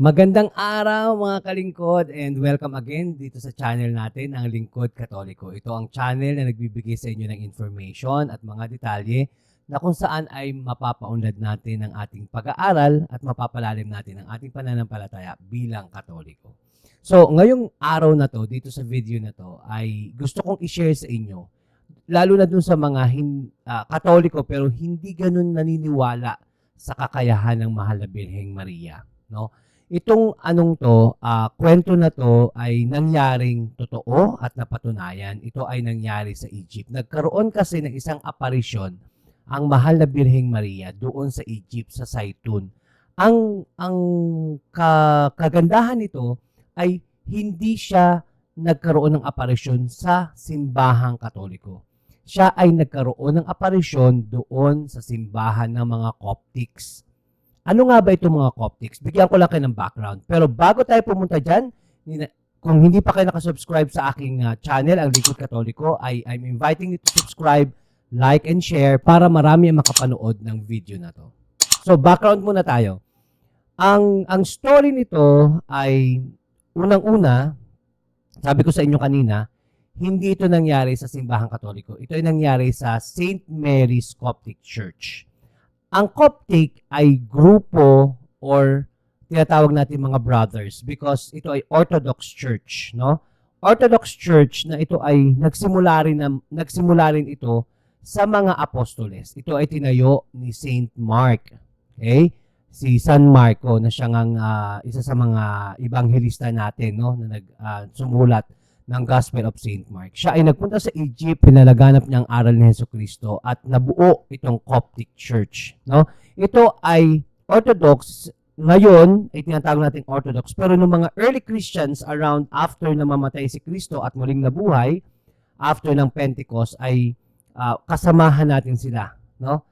Magandang araw mga kalingkod and welcome again dito sa channel natin, ang Lingkod Katoliko. Ito ang channel na nagbibigay sa inyo ng information at mga detalye na kung saan ay mapapaunlad natin ang ating pag-aaral at mapapalalim natin ang ating pananampalataya bilang Katoliko. So, ngayong araw na to, dito sa video na to, ay gusto kong i-share sa inyo, lalo na dun sa mga hin, ah, Katoliko pero hindi ganun naniniwala sa kakayahan ng mahal na Birheng Maria. No? Itong anong to, ah, kwento na to ay nangyaring totoo at napatunayan. Ito ay nangyari sa Egypt. Nagkaroon kasi ng isang aparisyon ang mahal na Birheng Maria doon sa Egypt, sa Saitun. Ang, ang ka- kagandahan nito ay hindi siya nagkaroon ng aparisyon sa simbahang katoliko. Siya ay nagkaroon ng aparisyon doon sa simbahan ng mga Coptics. Ano nga ba itong mga Coptics? Bigyan ko lang kayo ng background. Pero bago tayo pumunta dyan, kung hindi pa kayo nakasubscribe sa aking uh, channel, ang Likod Katoliko, ay I'm inviting you to subscribe, like, and share para marami ang makapanood ng video na to. So, background muna tayo. Ang, ang story nito ay unang-una, sabi ko sa inyo kanina, hindi ito nangyari sa simbahang katoliko. Ito ay nangyari sa St. Mary's Coptic Church. Ang Coptic ay grupo or tinatawag natin mga brothers because ito ay Orthodox Church, no? Orthodox Church na ito ay nagsimula rin, na, nagsimula rin ito sa mga apostoles. Ito ay tinayo ni Saint Mark. Okay? Si San Marco na siya ngang ah, isa sa mga ebanghelista natin, no? Na nag ah, sumulat ng Gospel of St. Mark. Siya ay nagpunta sa Egypt, pinalaganap niya ang aral ni Heso Kristo at nabuo itong Coptic Church. No? Ito ay Orthodox, ngayon ay tinatawag natin Orthodox, pero nung mga early Christians around after na mamatay si Kristo at muling nabuhay, after ng Pentecost ay ah, kasamahan natin sila. No?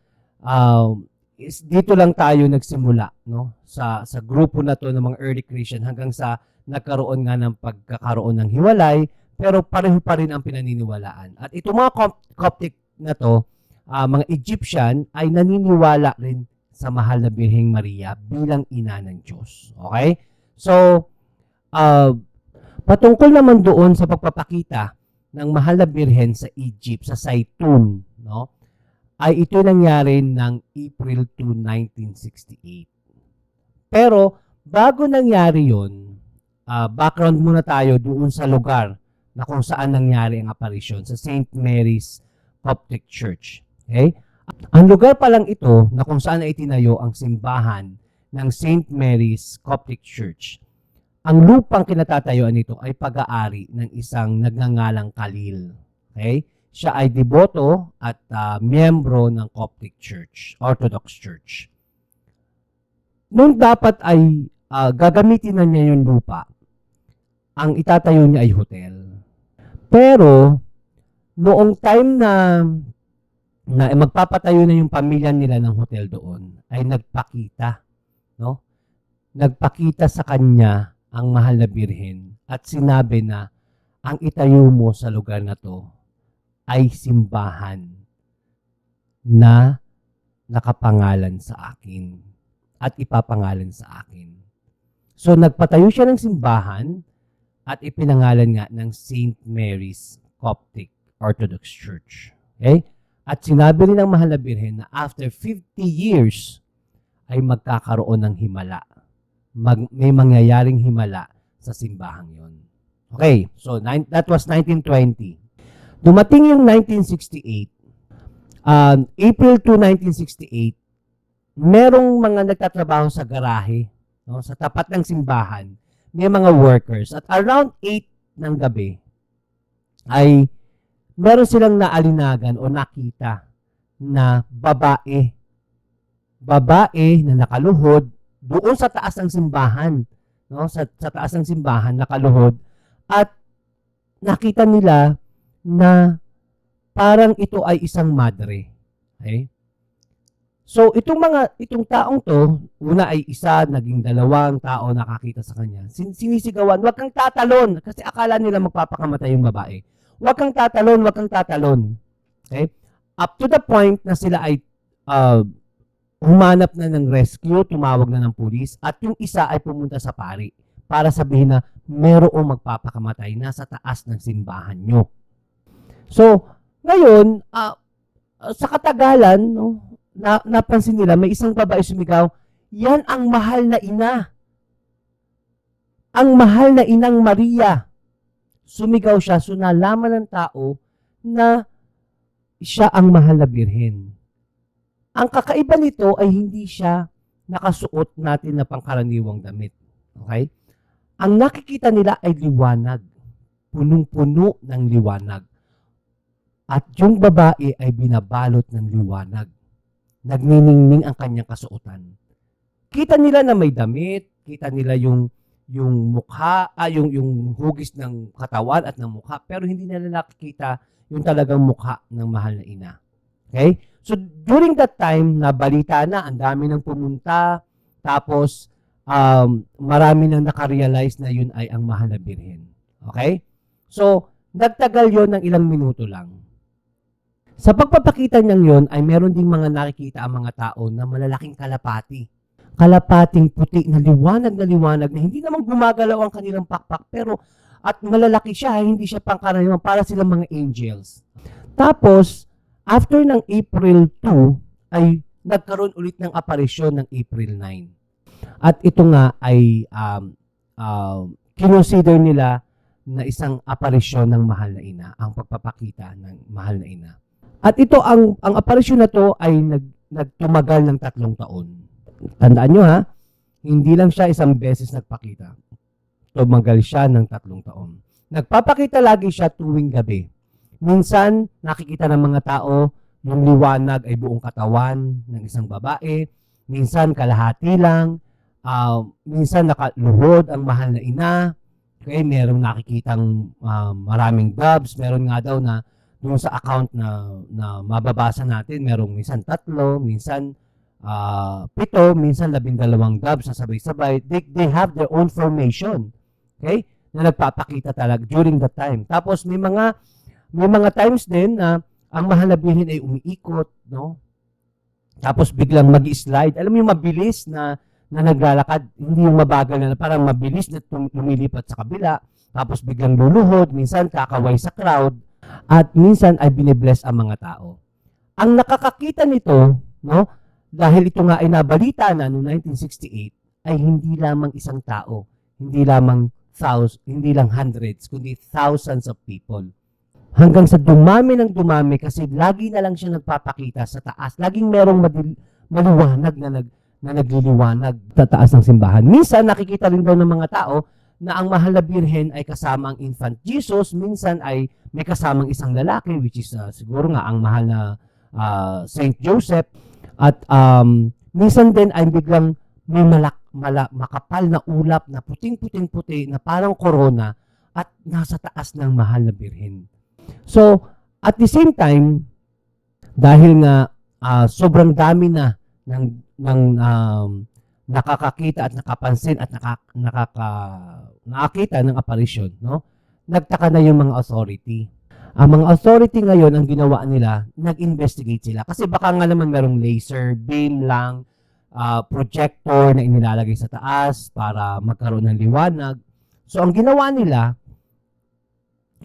Um, is, dito lang tayo nagsimula no sa sa grupo na to ng mga early Christian hanggang sa nagkaroon nga ng pagkakaroon ng hiwalay, pero pareho pa rin ang pinaniniwalaan. At itong mga Cop- Coptic na to, ah, mga Egyptian, ay naniniwala rin sa mahal na Birheng Maria bilang ina ng Diyos. Okay? So, ah, patungkol naman doon sa pagpapakita ng mahal na Birhen sa Egypt, sa Saitun, no? Ay ito nangyari ng April 2, 1968. Pero, bago nangyari yon ah, background muna tayo doon sa lugar na kung saan nangyari ang apparition sa St. Mary's Coptic Church. Okay? Ang lugar pa lang ito na kung saan ay tinayo ang simbahan ng St. Mary's Coptic Church. Ang lupang kinatatayuan nito ay pag-aari ng isang nagngangalang Khalil. Okay? Siya ay deboto at ah, miyembro ng Coptic Church, Orthodox Church. Nung dapat ay ah, gagamitin na niya yung lupa, ang itatayo niya ay hotel. Pero, noong time na na magpapatayo na yung pamilya nila ng hotel doon, ay nagpakita, no? Nagpakita sa kanya ang mahal na birhen at sinabi na ang itayo mo sa lugar na to ay simbahan na nakapangalan sa akin at ipapangalan sa akin. So nagpatayo siya ng simbahan at ipinangalan nga ng St. Mary's Coptic Orthodox Church. Okay? At sinabi rin ng mahal na birhen na after 50 years ay magkakaroon ng himala. Mag, may mangyayaring himala sa simbahang yon. Okay, so nine, that was 1920. Dumating yung 1968, um, April 2, 1968, merong mga nagtatrabaho sa garahe, no, sa tapat ng simbahan, may mga workers. At around 8 ng gabi, ay meron silang naalinagan o nakita na babae. Babae na nakaluhod doon sa taas ng simbahan. No? Sa, sa taas ng simbahan, nakaluhod. At nakita nila na parang ito ay isang madre. Okay? So, itong mga, itong taong to, una ay isa, naging dalawang tao nakakita sa kanya. Sin- sinisigawan, wag kang tatalon, kasi akala nila magpapakamatay yung babae. Wag kang tatalon, wag kang tatalon. Okay? Up to the point na sila ay uh, humanap na ng rescue, tumawag na ng pulis, at yung isa ay pumunta sa pari para sabihin na merong magpapakamatay nasa taas ng simbahan nyo. So, ngayon, ah, sa katagalan, no, na, napansin nila, may isang babae sumigaw, yan ang mahal na ina. Ang mahal na inang Maria. Sumigaw siya, so nalaman ng tao na siya ang mahal na birhen. Ang kakaiba nito ay hindi siya nakasuot natin na pangkaraniwang damit. Okay? Ang nakikita nila ay liwanag. Punong-puno ng liwanag. At yung babae ay binabalot ng liwanag. Nagniningning ang kanyang kasuotan. Kita nila na may damit, kita nila yung yung mukha, ah, yung, yung hugis ng katawan at ng mukha, pero hindi nila nakikita yung talagang mukha ng mahal na ina. Okay? So, during that time, nabalita na, ang dami nang pumunta, tapos, um, marami nang nakarealize na yun ay ang mahal na birhen. Okay? So, nagtagal yon ng ilang minuto lang. Sa pagpapakita niyang yon ay meron ding mga nakikita ang mga tao na malalaking kalapati. Kalapating puti na liwanag na liwanag na hindi naman gumagalaw ang kanilang pakpak pero at malalaki siya, hindi siya pangkaraniwan para silang mga angels. Tapos, after ng April 2, ay nagkaroon ulit ng aparisyon ng April 9. At ito nga ay um, um, kinonsider nila na isang aparisyon ng mahal na ina, ang pagpapakita ng mahal na ina. At ito, ang, ang aparisyon na to ay nag, nagtumagal ng tatlong taon. Tandaan nyo ha, hindi lang siya isang beses nagpakita. Tumagal siya ng tatlong taon. Nagpapakita lagi siya tuwing gabi. Minsan, nakikita ng mga tao, yung liwanag ay buong katawan ng isang babae. Minsan, kalahati lang. Ah, minsan, nakaluhod ang mahal na ina. Okay, merong nakikitang ah, maraming doves. Meron nga daw na doon sa account na, na mababasa natin, merong minsan tatlo, minsan ah, pito, minsan labindalawang doves na sabay-sabay. They, they have their own formation. Okay? Na nagpapakita talaga during that time. Tapos may mga may mga times din na ang mahal na birhen ay umiikot, no? Tapos biglang mag-slide. Alam mo yung mabilis na na naglalakad, hindi yung mabagal na parang mabilis na tum- lumilipat sa kabila. Tapos biglang luluhod, minsan kakaway sa crowd, at minsan ay binibless ang mga tao. Ang nakakakita nito, no, dahil ito nga ay nabalita na noong 1968, ay hindi lamang isang tao, hindi lamang thousands, hindi lang hundreds, kundi thousands of people. Hanggang sa dumami ng dumami kasi lagi na lang siya nagpapakita sa taas. Laging merong madil- maliwanag na, nag, na nagliliwanag sa taas ng simbahan. Minsan nakikita rin daw ng mga tao na ang mahal na birhen ay kasama ang infant Jesus. Minsan ay may kasamang isang lalaki which is uh, siguro nga ang mahal na uh, Saint Joseph. At um, minsan din ay biglang may malak, mala, makapal na ulap na puting-puting-puti na parang corona at nasa taas ng mahal na birhen. So, at the same time, dahil nga ah, sobrang dami na ng, ng um, nakakakita at nakapansin at naka, nakaka, nakakita ng apparition, no? Nagtaka na yung mga authority. Ang mga authority ngayon, ang ginawa nila, nag-investigate sila. Kasi baka nga naman merong laser, beam lang, ah, projector na inilalagay sa taas para magkaroon ng liwanag. So, ang ginawa nila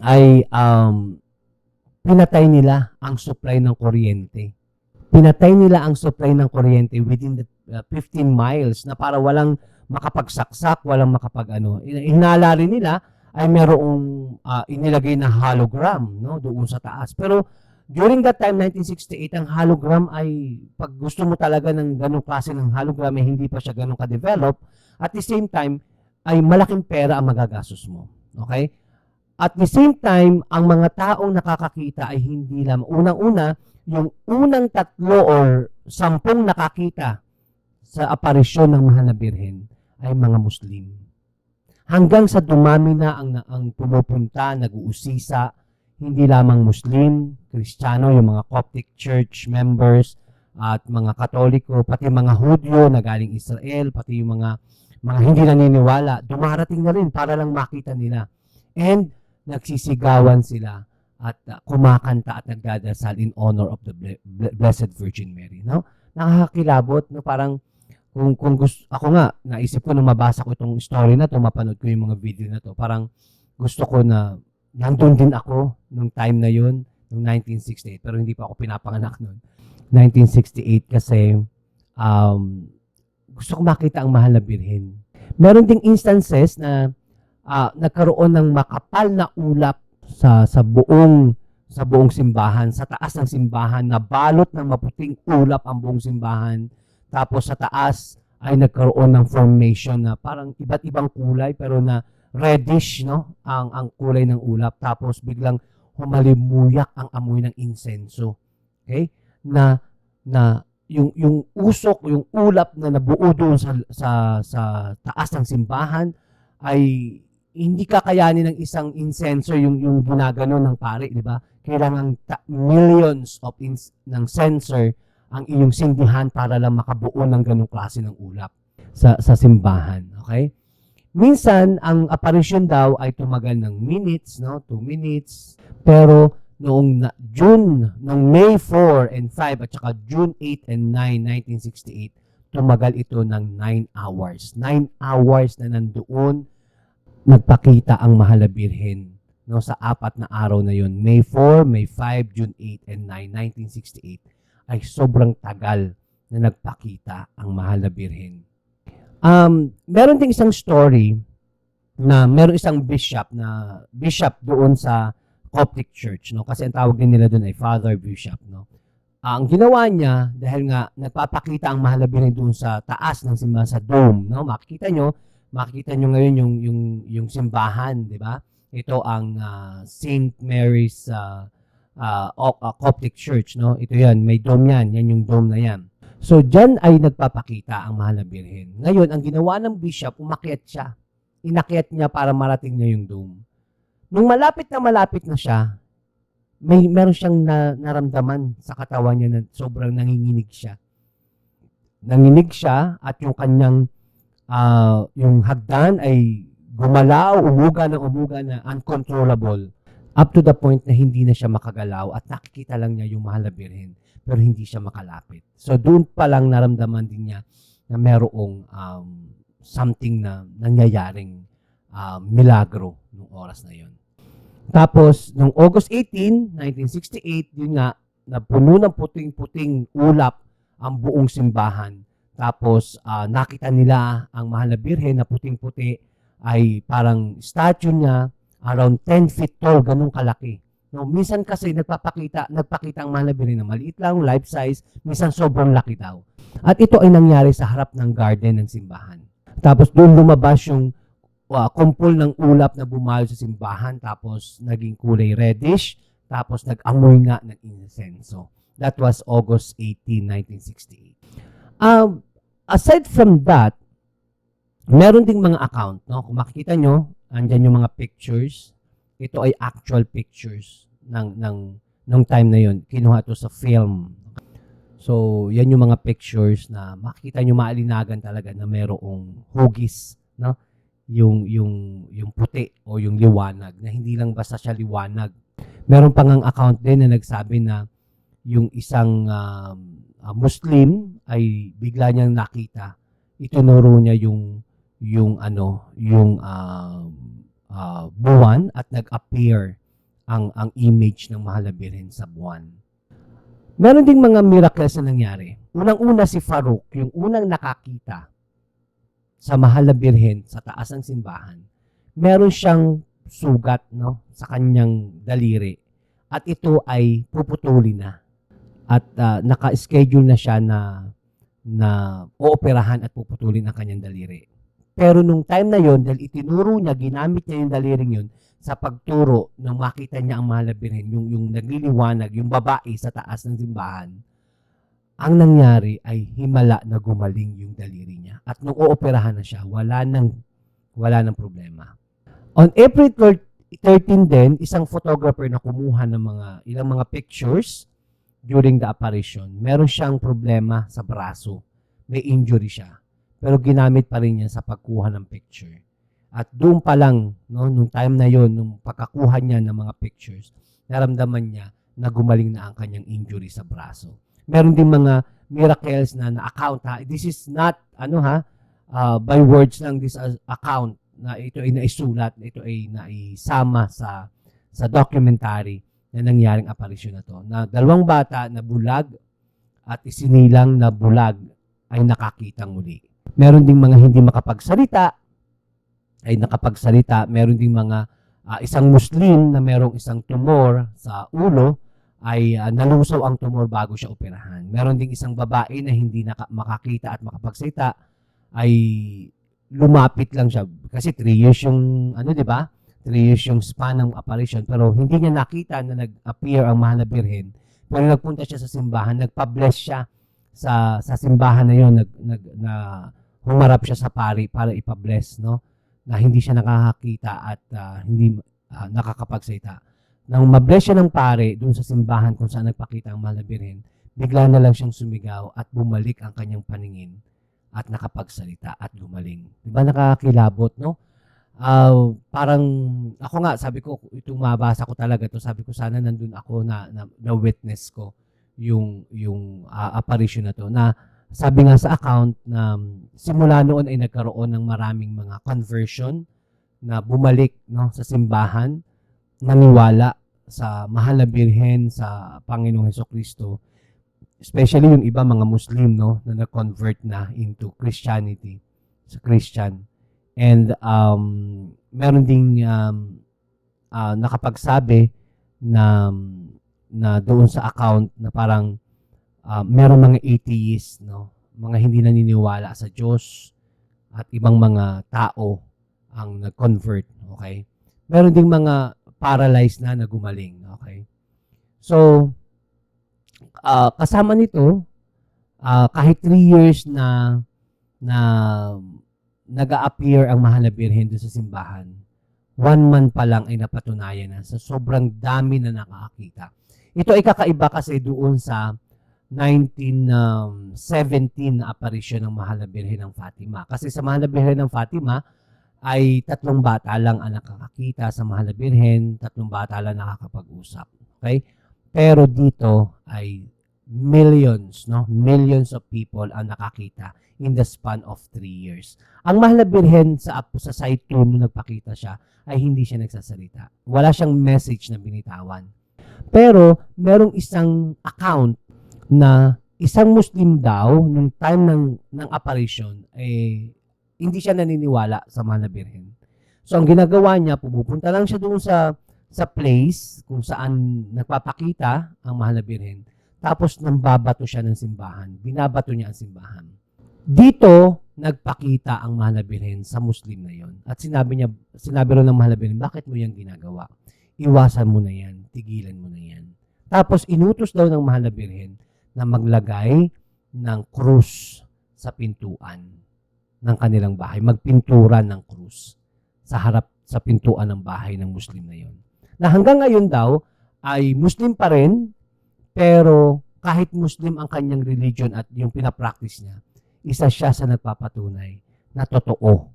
ay um, pinatay nila ang supply ng kuryente. Pinatay nila ang supply ng kuryente within the uh, 15 miles na para walang makapagsaksak, walang makapag ano. Hinala rin nila ay merong uh, inilagay na hologram no doon sa taas. Pero during that time 1968 ang hologram ay pag gusto mo talaga ng ganong klase ng hologram ay hindi pa siya ganong ka-develop at the same time ay malaking pera ang magagastos mo. Okay? At the same time, ang mga taong nakakakita ay hindi lamang. Unang-una, yung unang tatlo or sampung nakakita sa aparisyon ng Mahal na Birhen ay mga Muslim. Hanggang sa dumami na ang, ang pumupunta, nag-uusisa, hindi lamang Muslim, Kristiyano, yung mga Coptic Church members, at mga Katoliko, pati mga Hudyo na galing Israel, pati yung mga mga hindi naniniwala, dumarating na rin para lang makita nila. And nagsisigawan sila at uh, kumakanta at nagdadasal in honor of the Ble- Ble- Blessed Virgin Mary. No? nakakakilabot, no? Parang, kung, kung gusto, ako nga, naisip ko nung mabasa ko itong story na to, mapanood ko yung mga video na to, parang gusto ko na nandun din ako nung time na yun, nung 1968, pero hindi pa ako pinapanganak noon. 1968 kasi um, gusto ko makita ang mahal na birhen. Meron ding instances na ah, nagkaroon ng makapal na ulap sa sa buong sa buong simbahan, sa taas ng simbahan, na balot ng maputing ulap ang buong simbahan. Tapos sa taas ay nagkaroon ng formation na parang iba't ibang kulay pero na reddish no ang ang kulay ng ulap tapos biglang humalimuyak ang amoy ng insenso. Okay? Na na yung yung usok, yung ulap na nabuo doon sa sa sa taas ng simbahan ay hindi kakayanin ng isang incenser yung yung ginagano ng pare, di ba? Kailangan millions of ins- ng sensor ang iyong sindihan para lang makabuo ng ganong klase ng ulap sa sa simbahan, okay? Minsan ang apparition daw ay tumagal ng minutes, no? 2 minutes. Pero noong na- June, noong May 4 and 5 at saka June 8 and 9, 1968, tumagal ito ng 9 hours. 9 hours na nandoon nagpakita ang mahal na birhen no sa apat na araw na yon May 4, May 5, June 8 and 9, 1968 ay sobrang tagal na nagpakita ang mahal na birhen. Um, meron ding isang story na meron isang bishop na bishop doon sa Coptic Church no kasi ang tawag nila doon ay Father Bishop no. Ang ginawa niya dahil nga nagpapakita ang mahal na birhen doon sa taas ng simbahan sa dome no makikita nyo makikita nyo ngayon yung yung yung simbahan, di ba? Ito ang ah, St. Mary's ah, ah, O- ah, Coptic Church, no? Ito 'yan, may dome 'yan, yan yung dome na 'yan. So diyan ay nagpapakita ang Mahal na Birhen. Ngayon, ang ginawa ng bishop, umakyat siya. Inakyat niya para marating niya yung dome. Nung malapit na malapit na siya, may meron siyang na, naramdaman sa katawan niya na sobrang nanginginig siya. Nanginig siya at yung kanyang ah, yung hagdan ay gumalaw, umuga ng umuga na uncontrollable up to the point na hindi na siya makagalaw at nakikita lang niya yung mahal na birhen pero hindi siya makalapit. So doon pa lang naramdaman din niya na merong um, something na nangyayaring um, milagro nung oras na yon. Tapos, nung August 18, 1968, yun nga, napuno ng puting-puting ulap ang buong simbahan. Tapos ah, nakita nila ang mahal na birhen na puting-puti ay parang statue niya around 10 feet tall, ganun kalaki. No, minsan kasi nagpapakita, nagpakita ang mahal na birhen na maliit lang, life size, minsan sobrang laki daw. At ito ay nangyari sa harap ng garden ng simbahan. Tapos doon lumabas yung uh, kumpol ng ulap na bumalo sa simbahan, tapos naging kulay reddish, tapos nag-amoy nga ng insenso. That was August 18, 1968. Um, aside from that, meron ding mga account, no? Kung makikita nyo, andyan yung mga pictures. Ito ay actual pictures ng ng nung time na yon. Kinuha to sa film. So, yan yung mga pictures na makikita nyo maalinagan talaga na merong hugis, no? Yung yung yung puti o yung liwanag na hindi lang basta siya liwanag. Meron pang ang account din na nagsabi na yung isang uh, Muslim ay bigla niyang nakita. Itinuro niya yung yung ano, yung um, uh, buwan at nag-appear ang ang image ng Mahal na Birhen sa buwan. Meron ding mga miracles na nangyari. Unang-una si Farouk, yung unang nakakita sa Mahal na Birhen sa taas ng simbahan. Meron siyang sugat no sa kanyang daliri at ito ay puputulin na at ah, naka-schedule na siya na na ooperahan at puputulin ang kanyang daliri. Pero nung time na yon dahil itinuro niya, ginamit niya yung daliring yun sa pagturo nang makita niya ang birhen, yung, yung nagliliwanag, yung babae sa taas ng simbahan, ang nangyari ay himala na gumaling yung daliri niya. At nung ooperahan na siya, wala nang, wala nang problema. On April 13 din, isang photographer na kumuha ng mga ilang mga pictures during the apparition, meron siyang problema sa braso. May injury siya. Pero ginamit pa rin niya sa pagkuha ng picture. At doon pa lang, no, nung time na yon, nung pagkakuha niya ng mga pictures, naramdaman niya na gumaling na ang kanyang injury sa braso. Meron din mga miracles na na-account ha. This is not ano ha, uh, by words lang this account na ito ay naisulat, ito ay naisama sa sa documentary na nangyaring apparition na to. Na dalawang bata na bulag at isinilang na bulag ay nakakitang muli. Meron ding mga hindi makapagsalita ay nakapagsalita. Meron ding mga ah, isang Muslim na merong isang tumor sa ulo ay ah, nalusaw ang tumor bago siya operahan. Meron ding isang babae na hindi naka- makakita at makapagsalita ay lumapit lang siya kasi 3 years yung ano 'di ba? 3 years yung span ng apparition pero hindi niya nakita na nag-appear ang mahal na birhen. Pero nagpunta siya sa simbahan, nagpa-bless siya sa sa simbahan na yon nag, nag na humarap siya sa pari para ipa-bless no na hindi siya nakakakita at ah, hindi ah, nakakapagsalita. Nang mabless siya ng pare doon sa simbahan kung saan nagpakita ang mahal na birhen, bigla na lang siyang sumigaw at bumalik ang kanyang paningin at nakapagsalita at gumaling. Di ba nakakilabot, no? Ah, parang ako nga sabi ko itong mabasa ko talaga to sabi ko sana nandun ako na na, na witness ko yung yung ah, apparition na to na sabi nga sa account na mm, simula noon ay nagkaroon ng maraming mga conversion na bumalik no sa simbahan naniwala sa mahal na birhen sa Panginoong Heso Kristo especially yung iba mga Muslim no na na-convert na into Christianity sa Christian. And um meron ding um, ah, nakapagsabi na na doon sa account na parang ah, meron mga atheists no? Mga hindi naniniwala sa Diyos at ibang mga tao ang nag-convert okay? Meron ding mga paralyzed na na gumaling okay? So ah, kasama nito ah, kahit 3 years na na nag-a-appear ang mahal na birhen doon sa simbahan one month pa lang ay napatunayan na sa sobrang dami na nakakita ito ay kakaiba kasi doon sa 1917 na apparition ng Mahal na Birhen ng Fatima. Kasi sa Mahal na Birhen ng Fatima ay tatlong bata lang ang nakakakita sa Mahal na Birhen, tatlong bata lang nakakapag-usap. Okay? Pero dito ay millions, no? Millions of people ang nakakita in the span of three years. Ang Mahal na Birhen sa, sa site 2 nung nagpakita siya ay hindi siya nagsasalita. Wala siyang message na binitawan. Pero merong isang account na isang Muslim daw nung time ng ng apparition eh hindi siya naniniwala sa na Birhen. So ang ginagawa niya, pumupunta lang siya doon sa sa place kung saan nagpapakita ang Mahal na Birhen. Tapos nang babato siya ng simbahan. Binabato niya ang simbahan. Dito nagpakita ang Mahal na Birhen sa Muslim na yon. At sinabi niya, sinabi rin ng Mahal na Birhen, bakit mo yan ginagawa? Iwasan mo na yan, tigilan mo na yan. Tapos inutos daw ng Mahal na Birhen na maglagay ng krus sa pintuan ng kanilang bahay. Magpintura ng krus sa harap sa pintuan ng bahay ng Muslim na yon. Na hanggang ngayon daw ay Muslim pa rin pero kahit Muslim ang kanyang religion at yung pinapractice niya, isa siya sa nagpapatunay na totoo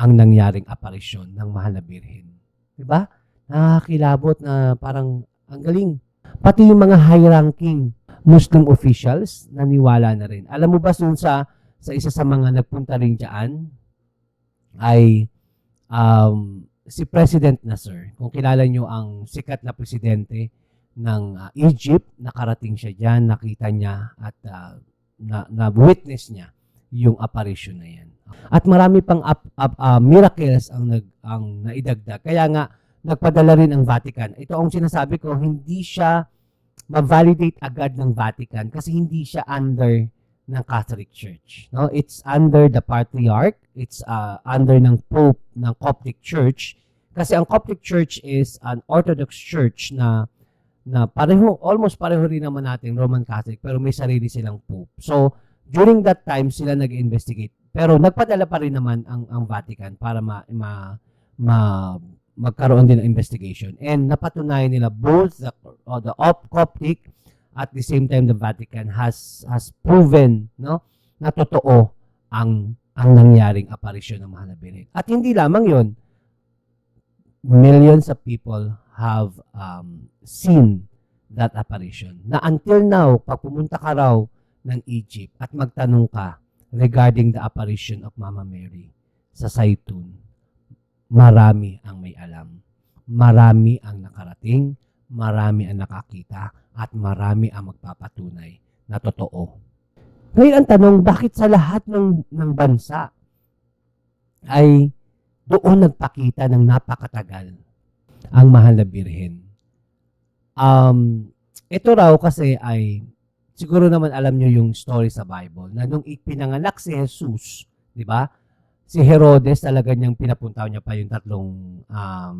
ang nangyaring aparisyon ng mahal na birhen. Diba? Nakakilabot na parang ang galing. Pati yung mga high-ranking Muslim officials, naniwala na rin. Alam mo ba dun sa, sa isa sa mga nagpunta rin dyan, ay um, si President Nasser. Kung kilala nyo ang sikat na presidente ng uh, Egypt, nakarating siya dyan, nakita niya at uh, na, na witness niya yung apparition na yan. At marami pang up, up, uh, miracles ang nag ang naidagdag. Kaya nga nagpadala rin ang Vatican. Ito ang sinasabi ko, hindi siya ma-validate agad ng Vatican kasi hindi siya under ng Catholic Church. No, it's under the Patriarch, it's uh, under ng Pope ng Coptic Church kasi ang Coptic Church is an Orthodox Church na na pareho almost pareho rin naman natin Roman Catholic pero may sarili silang Pope. So during that time sila nag-investigate pero nagpadala pa rin naman ang ang Vatican para ma, ma, ma magkaroon din ng investigation. And napatunayan nila both the, uh, the op Coptic at the same time the Vatican has has proven no na totoo ang ang nangyaring apparition ng Mahal na Birhen. At hindi lamang 'yon. Millions of people have um, seen that apparition. Na until now, pag pumunta ka raw ng Egypt at magtanong ka regarding the apparition of Mama Mary sa Saitun, marami ang may alam. Marami ang nakarating, marami ang nakakita, at marami ang magpapatunay na totoo. Ngayon ang tanong, bakit sa lahat ng, ng bansa ay doon nagpakita ng napakatagal ang mahal na birhen? Um, ito raw kasi ay, siguro naman alam nyo yung story sa Bible, na nung ipinanganak si Jesus, di ba? Si Herodes talaga niyang pinapuntaw niya pa yung tatlong um,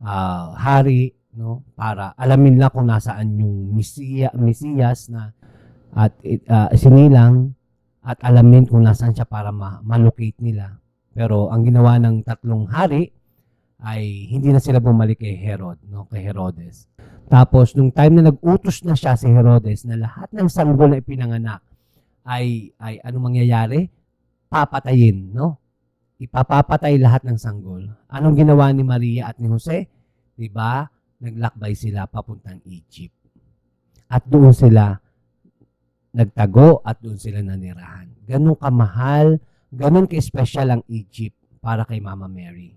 ah, hari, no? Para alamin lang kung nasaan yung Mesiya, Mesiyas na at uh, sinilang at alamin kung nasaan siya para ma- malocate nila. Pero ang ginawa ng tatlong hari ay hindi na sila bumalik kay Herod, no, kay Herodes. Tapos nung time na nag-utos na siya si Herodes na lahat ng sanggol na ipinanganak ay ay ano mangyayari? Papatayin, no? Ipapapatay lahat ng sanggol. Anong ginawa ni Maria at ni Jose? 'Di ba? Naglakbay sila papuntang Egypt. At doon sila nagtago at doon sila nanirahan. Ganun kamahal, ganun ka-special ang Egypt para kay Mama Mary.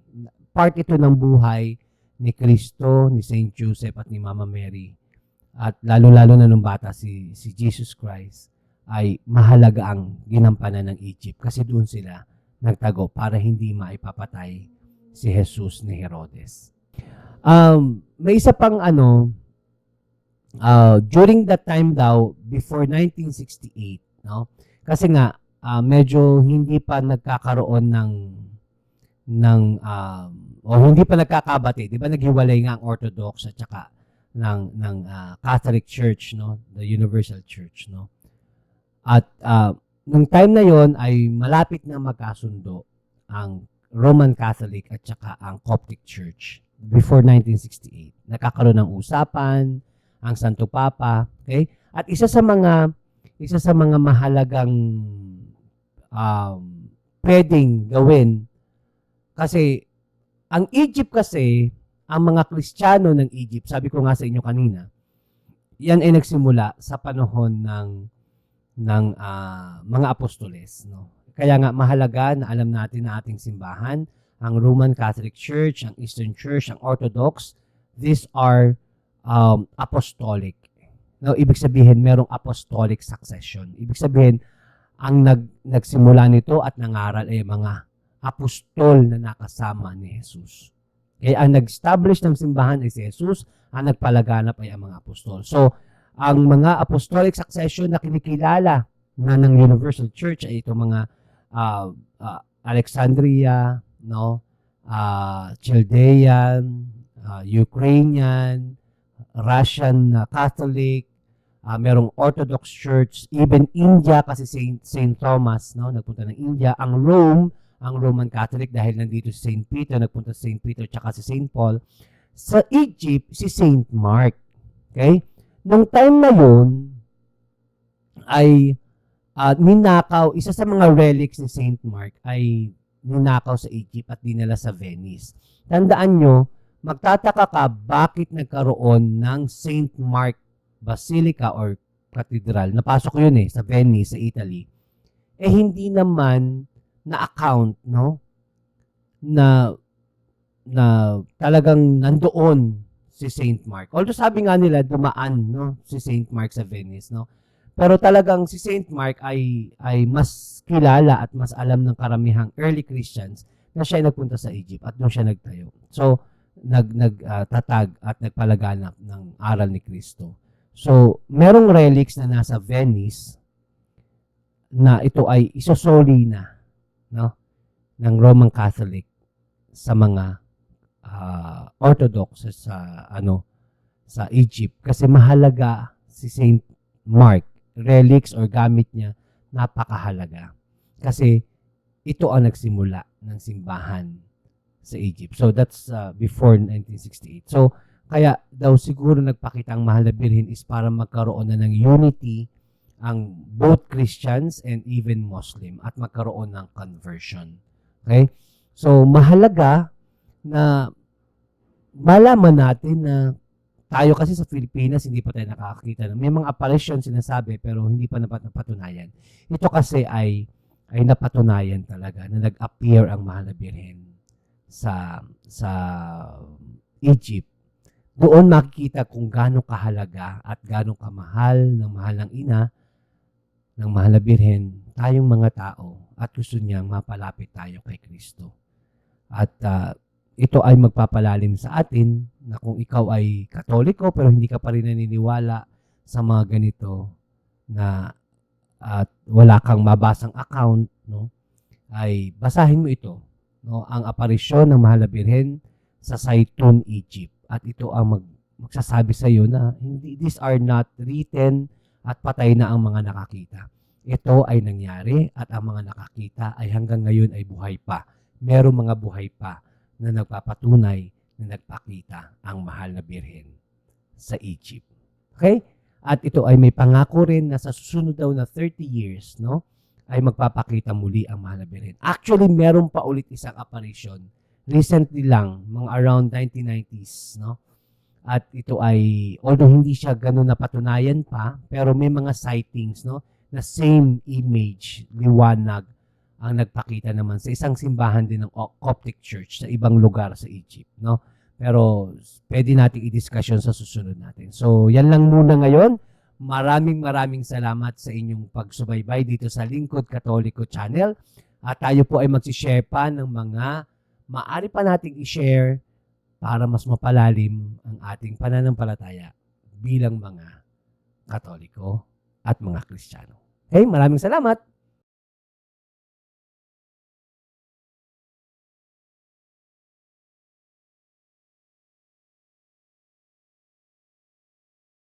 Part ito ng buhay ni Kristo, ni Saint Joseph at ni Mama Mary. At lalo-lalo na nung bata si, si Jesus Christ ay mahalaga ang ginampanan ng Egypt kasi doon sila nagtago para hindi maipapatay si Jesus ni Herodes. Um, may isa pang ano, uh, during that time daw, before 1968, no? Kasi nga, uh, medyo hindi pa nagkakaroon ng ng um, o hindi pa nagkakabati, 'di ba? Naghiwalay nga ang Orthodox at saka ng ng uh, Catholic Church, no? The Universal Church, no? At uh, nung time na 'yon ay malapit na magkasundo ang Roman Catholic at saka ang Coptic Church before 1968. Nakakaroon ng usapan, ang Santo Papa, okay? At isa sa mga isa sa mga mahalagang um, pwedeng gawin kasi ang Egypt kasi ang mga Kristiyano ng Egypt, sabi ko nga sa inyo kanina, yan ay nagsimula sa panahon ng ng uh, mga apostoles, no? Kaya nga mahalaga na alam natin na ating simbahan, ang Roman Catholic Church, ang Eastern Church, ang Orthodox, these are um, apostolic. No, ibig sabihin merong apostolic succession. Ibig sabihin ang nag nagsimula nito at nangaral ay mga apostol na nakasama ni Jesus. Kaya ang nag-establish ng simbahan ay si Jesus, ang nagpalaganap ay ang mga apostol. So, ang mga apostolic succession na kinikilala na ng Universal Church ay itong mga uh, uh, Alexandria, no? Uh, Chaldean, uh, Ukrainian, Russian uh, Catholic, uh, merong Orthodox Church, even India kasi Saint, Saint Thomas, no? Nagpunta ng India. Ang Rome, ang Roman Catholic dahil nandito si Saint Peter, nagpunta si Saint Peter tsaka si Saint Paul. Sa Egypt, si Saint Mark. Okay? Nung time na yun, ay uh, ninakaw, isa sa mga relics ni Saint Mark ay ninakaw sa Egypt at dinala sa Venice. Tandaan nyo, magtataka ka bakit nagkaroon ng Saint Mark Basilica or Cathedral. Napasok ko yun eh, sa Venice, sa Italy. Eh, hindi naman na account, no? Na na talagang nandoon si Saint Mark. Although sabi nga nila dumaan, no, si Saint Mark sa Venice, no? Pero talagang si Saint Mark ay ay mas kilala at mas alam ng karamihang early Christians na siya ay nagpunta sa Egypt at doon siya nagtayo. So, nag nagtatag uh, at nagpalaganap ng aral ni Kristo. So, merong relics na nasa Venice na ito ay isosoli na no ng Roman Catholic sa mga uh, Orthodox sa ano sa Egypt kasi mahalaga si Saint Mark relics or gamit niya napakahalaga kasi ito ang nagsimula ng simbahan sa Egypt. So that's uh, before 1968. So kaya daw siguro nagpakita ang mahal na birhen is para magkaroon na ng unity ang both Christians and even Muslim at magkaroon ng conversion. Okay? So, mahalaga na malaman natin na tayo kasi sa Pilipinas, hindi pa tayo nakakakita. May mga apparition sinasabi, pero hindi pa napat napatunayan. Ito kasi ay ay napatunayan talaga na nag-appear ang mahal na birhen sa sa Egypt. Doon makikita kung gaano kahalaga at gaano kamahal ng mahal ng ina ng mahal na birhen tayong mga tao at gusto niyang mapalapit tayo kay Kristo. At ah, ito ay magpapalalim sa atin na kung ikaw ay katoliko pero hindi ka pa rin naniniwala sa mga ganito na at wala kang mabasang account, no? Ay basahin mo ito, no? Ang aparisyon ng Mahal na Birhen sa Saitun, Egypt. At ito ang mag, magsasabi sa iyo na hindi these are not written at patay na ang mga nakakita. Ito ay nangyari at ang mga nakakita ay hanggang ngayon ay buhay pa. Merong mga buhay pa na nagpapatunay na nagpakita ang mahal na birhen sa Egypt. Okay? At ito ay may pangako rin na sa susunod daw na 30 years, no? ay magpapakita muli ang mahal na birhen. Actually, meron pa ulit isang apparition. Recently lang, mga around 1990s, no? At ito ay, although hindi siya ganun napatunayan pa, pero may mga sightings, no? Na same image, liwanag, ang nagpakita naman sa isang simbahan din ng Coptic Church sa ibang lugar sa Egypt, no? Pero pwede nating i-discussion sa susunod natin. So, yan lang muna ngayon. Maraming maraming salamat sa inyong pagsubaybay dito sa Lingkod Katoliko Channel. At tayo po ay magsishare pa ng mga maaari pa nating i-share para mas mapalalim ang ating pananampalataya bilang mga Katoliko at mga Kristiyano. Okay, maraming salamat.